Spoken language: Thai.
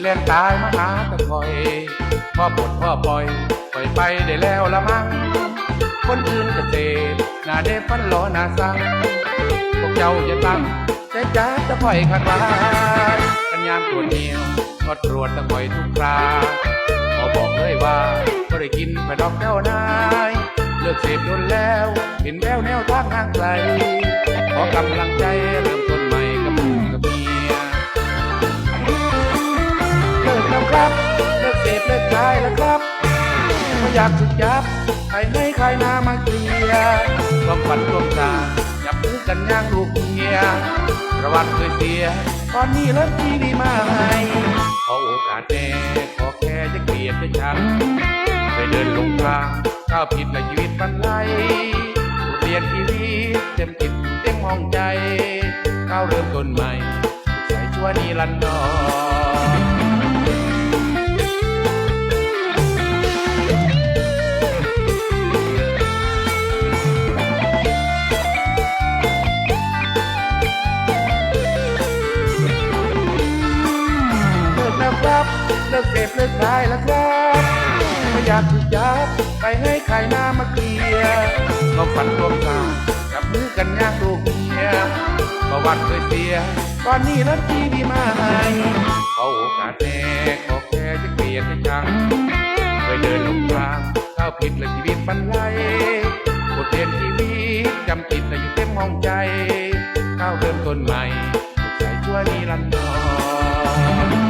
เล่นตายมาหาตะคอยพ่อปวดพ่อปล่อยปล่อยไปได้แล้วละมั้งคนอื่นเกษตรหน้าเด็ฟันหลอหน้าสังพวกเจ้าจะตั้งแต่จ้าตะคอยข้างลายกันยามตัวเหนียวก็ตรวจตะคอยทุกคราขอบอกเลยว่าก็ได้กินไปดอกเจ้านายเลิกเสพโดนแล้ว เห็นแววแนวทางห่างไกลขอกำลังใจเริ่มต้น เลิกเสพเลิกขายแล้วครับไม่อยากถูกจับใครให้ใครนามาเกลียร์ความฝันร่วมตาจับมือกันย่างลูกเมียประวัติเคยเสียตอนนี้เริ่มดีดีมาให้ขอโอกาสแน่ขอแค่จะเกลียดจะชังไปเดินลงทางก้าวผิดและชีวิตมันไล่เรียนชีวิตเต็มติดเต็มห้องใจก้าวเริ่มต้นใหม่ใส่ชั่วนิรันดร เลิกเสพเลิกขายแล้วครับไม่อยากถูกจับไปให้ใครหน้ามาเคลียร์เราฝันรวมตาจับมือกันยางลูกเมียประวัติเคยเสียตอนนี้รักที่ดีมาให้เขาโอกาสแน่ขอแค่จะเกลียดจะชังเคยเดินลงทางเข้าผิดและชีวิตมันไล่บทเรียนชีวิตจำติดแต่อยู่เต็มห้องใจก้าวเริ่มต้นใหม่ใส่ชั่วนิรันดร